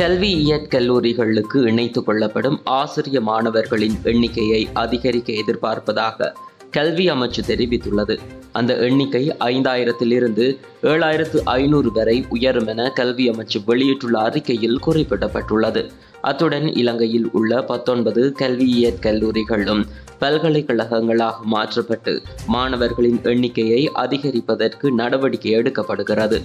கல்வியியற் கல்லூரிகளுக்கு இணைத்துக் கொள்ளப்படும் ஆசிரிய மாணவர்களின் எண்ணிக்கையை அதிகரிக்க எதிர்பார்ப்பதாக கல்வி அமைச்சு தெரிவித்துள்ளது. அந்த எண்ணிக்கை ஐந்தாயிரத்திலிருந்து ஏழாயிரத்து ஐநூறு வரை உயரும் என கல்வி அமைச்சு வெளியிட்டுள்ள அறிக்கையில் குறிப்பிடப்பட்டுள்ளது. அத்துடன் இலங்கையில் உள்ள பத்தொன்பது கல்வியியற் கல்லூரிகளும் பல்கலைக்கழகங்களாக மாற்றப்பட்டு மாணவர்களின் எண்ணிக்கையை அதிகரிப்பதற்கு நடவடிக்கை எடுக்கப்படுகிறது.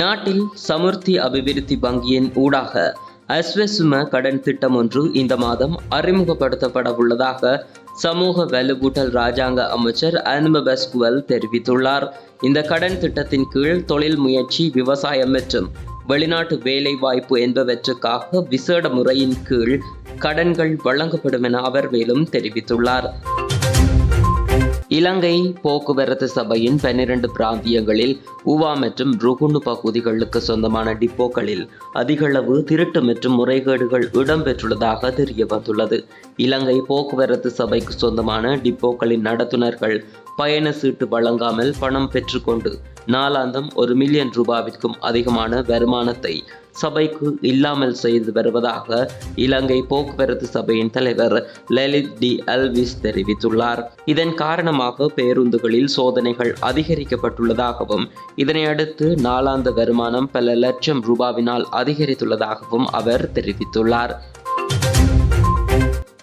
நாட்டில் சமுர்த்தி அபிவிருத்தி வங்கியின் ஊடாக அஸ்வசும கடன் திட்டம் ஒன்று இந்த மாதம் அறிமுகப்படுத்தப்பட உள்ளதாக சமூக வலுவூட்டல் ராஜாங்க அமைச்சர் அனும பஸ்குவல் தெரிவித்துள்ளார். இந்த கடன் திட்டத்தின் கீழ் தொழில் முயற்சி விவசாயம் மற்றும் வெளிநாட்டு வேலை வாய்ப்பு என்பவற்றுக்காக விசேட முறையின் கீழ் கடன்கள் வழங்கப்படும் என அவர் மேலும் தெரிவித்துள்ளார். இலங்கை போக்குவரத்து சபையின் பன்னிரண்டு பிராந்தியங்களில் உவா மற்றும் ருகுண்டு பகுதிகளுக்கு சொந்தமான டிப்போக்களில் அதிகளவு திருட்டு மற்றும் முறைகேடுகள் இடம்பெற்றுள்ளதாக தெரிய வந்துள்ளது இலங்கை போக்குவரத்து சபைக்கு சொந்தமான டிப்போக்களின் நடத்துனர்கள் பயண சீட்டு வழங்காமல் பணம் பெற்றுக்கொண்டு நாளாந்தம் ஒரு மில்லியன் ரூபாவிற்கும் அதிகமான வருமானத்தை சபைக்கு இல்லாமல் செய்து வருவதாக இலங்கை போக்குவரத்து சபையின் தலைவர் லலித் டி அல்விஸ் தெரிவித்துள்ளார். இதன் காரணமாக பேருந்துகளில் சோதனைகள் அதிகரிக்கப்பட்டுள்ளதாகவும் இதனை அடுத்து நாளாந்த வருமானம் பல லட்சம் ரூபாவினால் அதிகரித்துள்ளதாகவும் அவர் தெரிவித்துள்ளார்.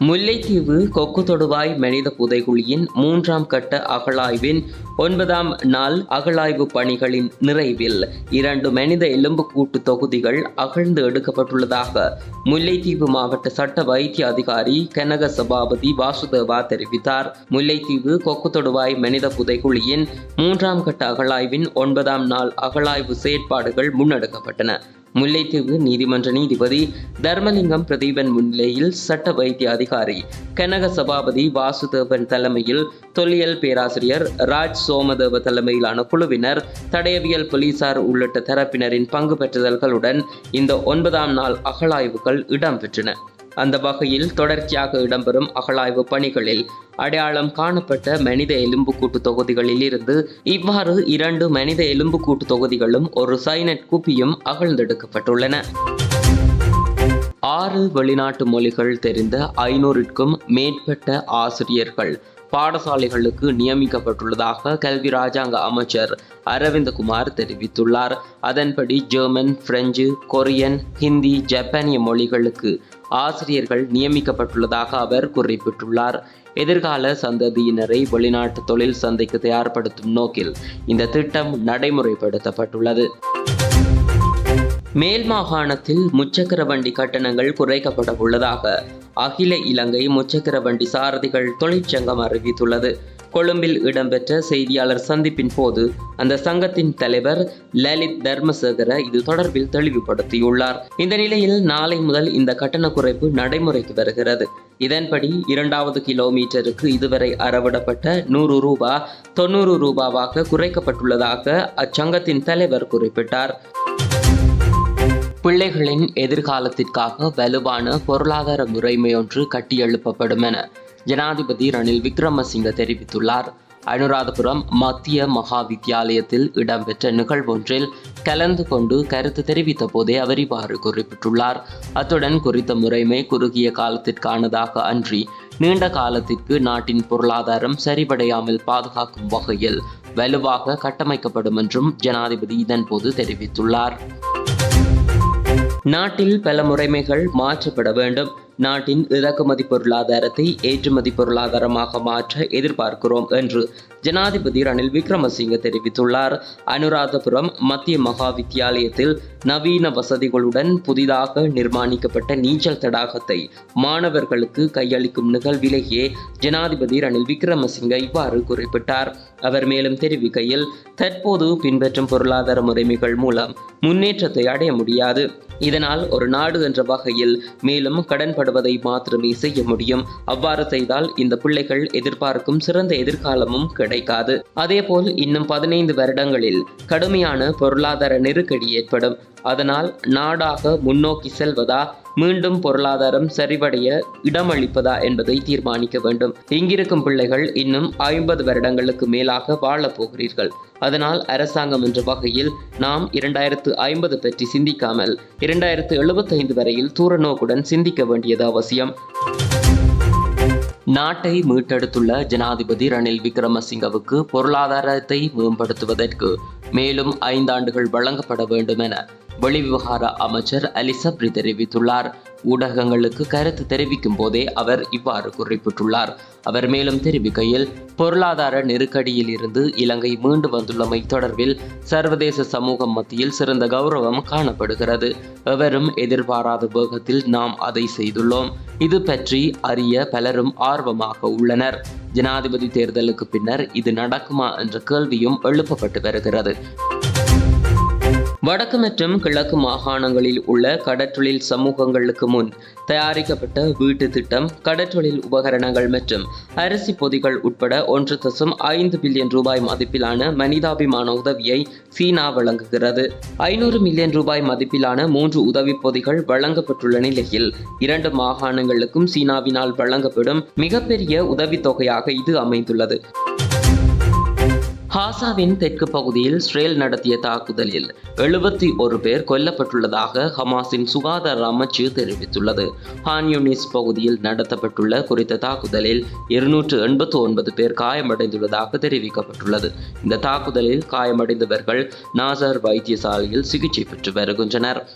முல்லைத்தீவு கொக்கு தொடுவாய் மனித புதைகுழியின் மூன்றாம் கட்ட அகழாய்வின் ஒன்பதாம் நாள் அகழாய்வு பணிகளின் நிறைவில் இரண்டு மனித எலும்புக்கூட்டு தொகுதிகள் அகழ்ந்து எடுக்கப்பட்டுள்ளதாக முல்லைத்தீவு மாவட்ட சட்ட வைத்திய அதிகாரி கனக சபாபதி வாசுதேவா தெரிவித்தார். முல்லைத்தீவு கொக்கு தொடுவாய் மனித புதைகுழியின் மூன்றாம் கட்ட அகழாய்வின் ஒன்பதாம் நாள் அகழாய்வு செயற்பாடுகள் முன்னெடுக்கப்பட்டன. முல்லைத்தீவு நீதிமன்ற நீதிபதி தர்மலிங்கம் பிரதீபன் முன்னிலையில் சட்ட வைத்திய அதிகாரி கனக சபாபதி வாசுதேவன் தலைமையில் தொல்லியல் பேராசிரியர் ராஜ் சோமதேவ தலைமையிலான குழுவினர் தடயவியல் போலீசார் உள்ளிட்ட தரப்பினரின் பங்கு பெற்றுதல்களுடன் இந்த ஒன்பதாம் நாள் அகழாய்வுகள் இடம்பெற்றன. அந்த வகையில் தொடர்ச்சியாக இடம்பெறும் அகழாய்வு பணிகளில் அடையாளம் காணப்பட்ட மனித எலும்புக்கூட்டு தொகுதிகளில் இருந்து இவ்வாறு இரண்டு மனித எலும்புக்கூட்டு தொகுதிகளும் ஒரு சைனட் குப்பியும் அகழ்ந்தெடுக்கப்பட்டுள்ளன. ஆறு வெளிநாட்டு மொழிகள் தெரிந்த ஐநூறுக்கும் மேற்பட்ட ஆசிரியர்கள் பாடசாலைகளுக்கு நியமிக்கப்பட்டுள்ளதாக கல்வி ராஜாங்க அமைச்சர் அரவிந்தகுமார் தெரிவித்துள்ளார். அதன்படி ஜெர்மன் பிரெஞ்சு கொரியன் ஹிந்தி ஜப்பானிய மொழிகளுக்கு ஆசிரியர்கள் நியமிக்கப்பட்டுள்ளதாக அவர் குறிப்பிட்டுள்ளார். எதிர்கால சந்ததியினரை வெளிநாட்டு தொழில் சந்தைக்கு தயார்படுத்தும் நோக்கில் இந்த திட்டம் நடைமுறைப்படுத்தப்பட்டுள்ளது. மேல் மாகாணத்தில் முச்சக்கர வண்டி கட்டணங்கள் குறைக்கப்பட உள்ளதாக அகில இலங்கை முச்சக்கர வண்டி சாரதிகள் தொழிற்சங்கம் அறிவித்துள்ளது. கொழும்பில் இடம்பெற்ற செய்தியாளர் சந்திப்பின் போது அந்த சங்கத்தின் தலைவர் லலித் தர்மசேகர இது தொடர்பில் தெளிவுபடுத்தியுள்ளார். இந்த நிலையில் நாளை முதல் இந்த கட்டண குறைப்பு நடைமுறைக்கு வருகிறது. இதன்படி இரண்டாவது கிலோமீட்டருக்கு இதுவரை அறவிடப்பட்ட நூறு ரூபா தொண்ணூறு ரூபாவாக குறைக்கப்பட்டுள்ளதாக அச்சங்கத்தின் தலைவர் குறிப்பிட்டார். பிள்ளைகளின் எதிர்காலத்திற்காக வலுவான பொருளாதார முறைமை ஒன்று கட்டியெழுப்பப்படும் என ஜனாதிபதி ரணில் விக்ரமசிங்க தெரிவித்துள்ளார். அனுராதபுரம் மத்திய மகா வித்தியாலயத்தில் இடம்பெற்ற நிகழ்வொன்றில் கலந்து கொண்டு கருத்து தெரிவித்த போதே அவர் இவ்வாறு குறிப்பிட்டுள்ளார். அத்துடன் குறித்த முறைமை குறுகிய காலத்திற்கானதாக அன்றி நீண்ட காலத்திற்கு நாட்டின் பொருளாதாரம் சரிவடையாமல் பாதுகாக்கும் வகையில் வலுவாக கட்டமைக்கப்படும் என்றும் ஜனாதிபதி இதன்போது தெரிவித்துள்ளார். நாட்டில் பல முறைமைகள் மாற்றப்பட வேண்டும். நாட்டின் இறக்குமதி பொருளாதாரத்தை ஏற்றுமதி பொருளாதாரமாக மாற்ற எதிர்பார்க்கிறோம் என்று ஜனாதிபதி ரணில் விக்ரமசிங்க தெரிவித்துள்ளார். அனுராதபுரம் மத்திய மகா வித்தியாலயத்தில் நவீன வசதிகளுடன் புதிதாக நிர்மாணிக்கப்பட்ட நீச்சல் தடாகத்தை மாணவர்களுக்கு கையளிக்கும் நிகழ்விலேயே ஜனாதிபதி ரணில் விக்ரமசிங்க இவ்வாறு குறிப்பிட்டார். அவர் மேலும் தெரிவிக்கையில் தற்போது பின்பற்றும் பொருளாதார முறைமைகள் மூலம் முன்னேற்றத்தை அடைய முடியாது. இதனால் ஒரு நாடு என்ற வகையில் மேலும் கடன்படுவதை மாத்திரமே செய்ய முடியும். அவ்வாறு செய்தால் இந்த பிள்ளைகள் எதிர்பார்க்கும் சிறந்த எதிர்காலமும் கிடைக்காது. அதேபோல் இன்னும் பதினைந்து வருடங்களில் கடுமையான பொருளாதார நெருக்கடி ஏற்படும். அதனால் நாடாக முன்னோக்கி செல்வதா? மீண்டும் பொருளாதாரம் சரிவடைய இடமளிப்பதா என்பதை தீர்மானிக்க வேண்டும். இங்கிருக்கும் பிள்ளைகள் இன்னும் ஐம்பது வருடங்களுக்கு மேலாக வாழப் போகிறீர்கள். அதனால் அரசாங்கம் என்ற வகையில் நாம் இரண்டாயிரத்து ஐம்பது பற்றி சிந்திக்காமல் இரண்டாயிரத்து எழுபத்தைந்து வரையில் தூர நோக்குடன் சிந்திக்க வேண்டியது அவசியம். நாட்டை மீட்டெடுத்துள்ள ஜனாதிபதி ரணில் விக்ரமசிங்கவுக்கு பொருளாதாரத்தை மேம்படுத்துவதற்கு மேலும் ஐந்தாண்டுகள் வழங்கப்பட வேண்டும் என வெளிவிவகார அமைச்சர் அலிசப்ரி தெரிவித்துள்ளார். ஊடகங்களுக்கு கருத்து தெரிவிக்கும் போதே அவர் இவ்வாறு குறிப்பிட்டுள்ளார். அவர் மேலும் தெரிவிக்கையில் பொருளாதார நெருக்கடியில் இருந்து இலங்கை மீண்டு வந்துள்ளமை தொடர்பில் சர்வதேச சமூகம் மத்தியில் சிறந்த கௌரவம் காணப்படுகிறது. எவரும் எதிர்பாராத வேகத்தில் நாம் அதை செய்துள்ளோம். இது பற்றி அறிய பலரும் ஆர்வமாக உள்ளனர். ஜனாதிபதி தேர்தலுக்கு பின்னர் இது நடக்குமா என்ற கேள்வியும் எழுப்பப்பட்டு வருகிறது. வடக்கு மற்றும் கிழக்கு மாகாணங்களில் உள்ள கடற்றொழில் சமூகங்களுக்கு முன் தயாரிக்கப்பட்ட வீட்டு திட்டம் கடற்றொழில் உபகரணங்கள் மற்றும் அரிசி பொதிகள் உட்பட ஒன்று தசம் ஐந்து பில்லியன் ரூபாய் மதிப்பிலான மனிதாபிமான உதவியை சீனா வழங்குகிறது. ஐநூறு மில்லியன் ரூபாய் மதிப்பிலான மூன்று உதவி பொதிகள் வழங்கப்பட்டுள்ள நிலையில் இரண்டு மாகாணங்களுக்கும் சீனாவினால் வழங்கப்படும் மிகப்பெரிய உதவித்தொகையாக இது அமைந்துள்ளது. காசாவின் தெற்கு பகுதியில் இஸ்ரேல் நடத்திய தாக்குதலில் எழுபத்தி ஒரு பேர் கொல்லப்பட்டுள்ளதாக ஹமாஸின் சுகாதார அமைச்சு தெரிவித்துள்ளது. ஹான்யூனிஸ் பகுதியில் நடத்தப்பட்டுள்ள குறித்த தாக்குதலில் இருநூற்று எண்பத்து ஒன்பது பேர் காயமடைந்துள்ளதாக தெரிவிக்கப்பட்டுள்ளது. இந்த தாக்குதலில் காயமடைந்தவர்கள் நாசர் வைத்தியசாலையில் சிகிச்சை பெற்று வருகின்றனர்.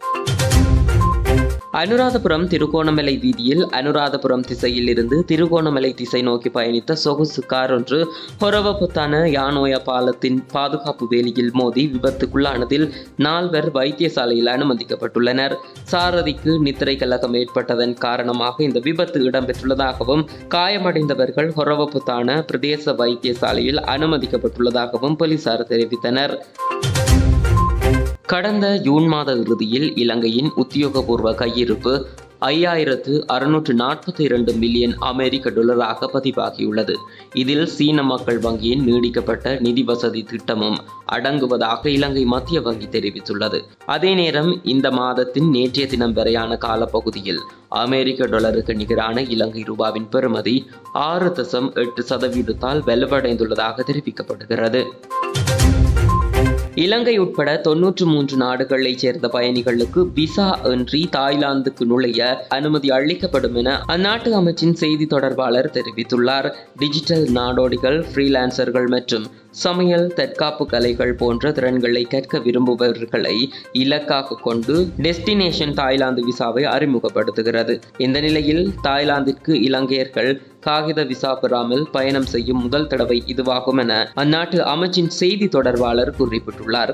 அனுராதபுரம் திருகோணமலை வீதியில் அனுராதபுரம் திசையில் இருந்து திருகோணமலை திசை நோக்கி பயணித்த சொகுசு கார் ஒன்று ஹொரவபுத்தான யானோயா பாலத்தின் பாதுகாப்பு வேலியில் மோதி விபத்துக்குள்ளானதில் நால்வர் வைத்தியசாலையில் அனுமதிக்கப்பட்டுள்ளனர். சாரதிக்கு நித்திரை கலகம் ஏற்பட்டதன் காரணமாக இந்த விபத்து இடம்பெற்றுள்ளதாகவும் காயமடைந்தவர்கள் ஹொரவபுத்தான பிரதேச வைத்தியசாலையில் அனுமதிக்கப்பட்டுள்ளதாகவும் போலீசார் தெரிவித்தனர். கடந்த ஜூன் மாத இறுதியில் இலங்கையின் உத்தியோகபூர்வ கையிருப்பு ஐயாயிரத்து அறுநூற்று நாற்பத்தி இரண்டு மில்லியன் அமெரிக்க டாலராக பதிவாகியுள்ளது. இதில் சீன மக்கள் வங்கியின் நீடிக்கப்பட்ட நிதி வசதி திட்டமும் அடங்குவதாக இலங்கை மத்திய வங்கி தெரிவித்துள்ளது. அதே நேரம் இந்த மாதத்தின் நேற்றைய தினம் வரையான காலப்பகுதியில் அமெரிக்க டாலருக்கு நிகரான இலங்கை ரூபாவின் பெறுமதி ஆறு தசம் எட்டு சதவீதத்தால் வலுவடைந்துள்ளதாக தெரிவிக்கப்படுகிறது. இலங்கை உட்பட தொன்னூற்று மூன்று நாடுகளைச் சேர்ந்த பயணிகளுக்கு விசா இன்றி தாய்லாந்துக்கு நுழைய அனுமதி அளிக்கப்படும் என அந்நாட்டு அமைச்சின் செய்தி தொடர்பாளர் தெரிவித்துள்ளார். டிஜிட்டல் நாடோடிகள் ஃப்ரீலான்சர்கள் மற்றும் சமையல் தற்காப்பு கலைகள் போன்ற திறன்களை கற்க விரும்புபவர்களை இலக்காக கொண்டு டெஸ்டினேஷன் தாய்லாந்து விசாவை அறிமுகப்படுத்துகிறது. இந்த நிலையில் தாய்லாந்திற்கு இலங்கையர்கள் காகித விசா பெறாமல் பயணம் செய்யும் முதல் தடவை இதுவாகும் என அந்நாட்டு அமைச்சின் செய்தி தொடர்பாளர் குறிப்பிட்டுள்ளார்.